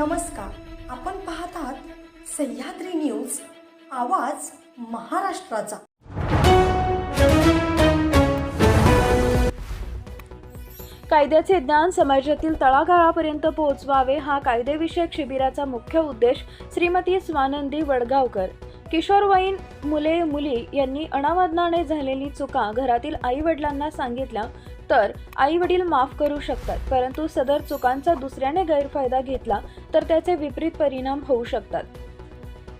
नमस्कार. आपण पाहत आहात सह्याद्री न्यूज आवाज महाराष्ट्राचा. कायद्याचे ज्ञान समाजातील तळागाळापर्यंत पोहोचवावे हा कायदेविषयक शिबिराचा मुख्य उद्देश श्रीमती स्वानंदी वडगावकर. किशोरवयीन मुले मुली यांनी अनावधानाने झालेली चुका घरातील आई वडिलांना सांगितल्या तर आई वडील माफ करू शकतात परंतु सदर चुकांचा दुसऱ्याने गैरफायदा घेतला तर त्याचे विपरीत परिणाम होऊ शकतात.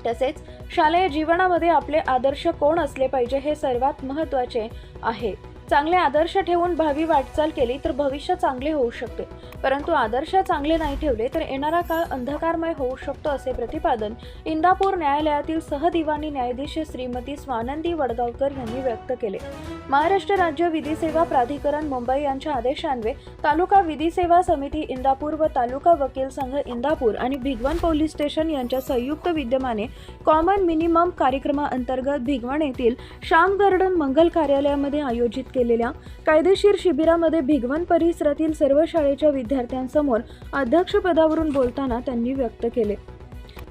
तसेच शालेय जीवनामध्ये आपले आदर्श कोण असले पाहिजे हे सर्वात महत्त्वाचे आहे. चांगले आदर्श ठेवून भावी वाटचाल केली तर भविष्य चांगले होऊ शकते. परंतु आदर्श चांगले नाही ठेवले तर येणारा काळ अंधकारमय होऊ शकतो असे प्रतिपादन इंदापूर न्यायालयातील सहदिवाणी न्यायाधीश श्रीमती स्वानंदी वडगावकर यांनी व्यक्त केले. महाराष्ट्र राज्य विधी सेवा प्राधिकरण मुंबई यांच्या आदेशान्वये तालुका विधी सेवा समिती इंदापूर व तालुका वकील संघ इंदापूर आणि भिगवण पोलीस स्टेशन यांच्या संयुक्त विद्यमाने कॉमन मिनिमम कार्यक्रमाअंतर्गत भिगवण येथील श्याम गार्डन मंगल कार्यालयामध्ये आयोजित केले. केलेल्या कायदेशीर शिबिरामध्ये भिगवण परिसरातील सर्व शाळेच्या विद्यार्थ्यांसमोर अध्यक्षपदावरून बोलताना त्यांनी व्यक्त केले.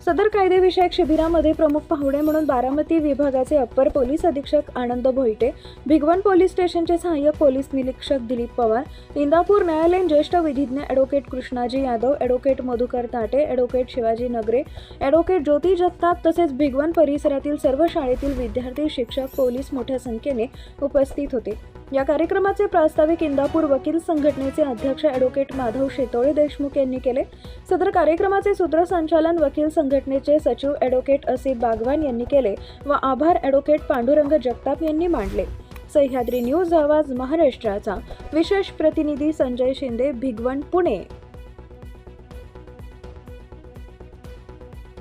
सदर कायदेविषयक शिबिरामध्ये प्रमुख पाहुणे म्हणून बारामती विभागाचे अप्पर पोलीस अधीक्षक आनंद भोईटे भिगवण पोलीस स्टेशनचे सहाय्यक पोलीस निरीक्षक दिलीप पवार इंदापूर न्यायालयीन ज्येष्ठ विधिज्ञ advocate Krishnaji Yadav advocate Madhukar Tate advocate Shivaji नगरे ॲडव्होकेट ज्योती जगताप तसेच भिगवण परिसरातील सर्व शाळेतील विद्यार्थी शिक्षक पोलीस मोठ्या संख्येने उपस्थित होते. या कार्यक्रमाचे प्रास्ताविक इंदापूर वकील संघटनेचे अध्यक्ष ॲडव्होकेट माधव शेतोळे देशमुख यांनी केले. सदर कार्यक्रमाचे सूत्रसंचालन वकील संघटनेचे सचिव ॲडव्होकेट असिफ बागवान यांनी केले व आभार ॲडव्होकेट पांडुरंग जगताप यांनी मांडले. सह्याद्री न्यूज आवाज महाराष्ट्राचा. विशेष प्रतिनिधी संजय शिंदे भिगवण पुणे.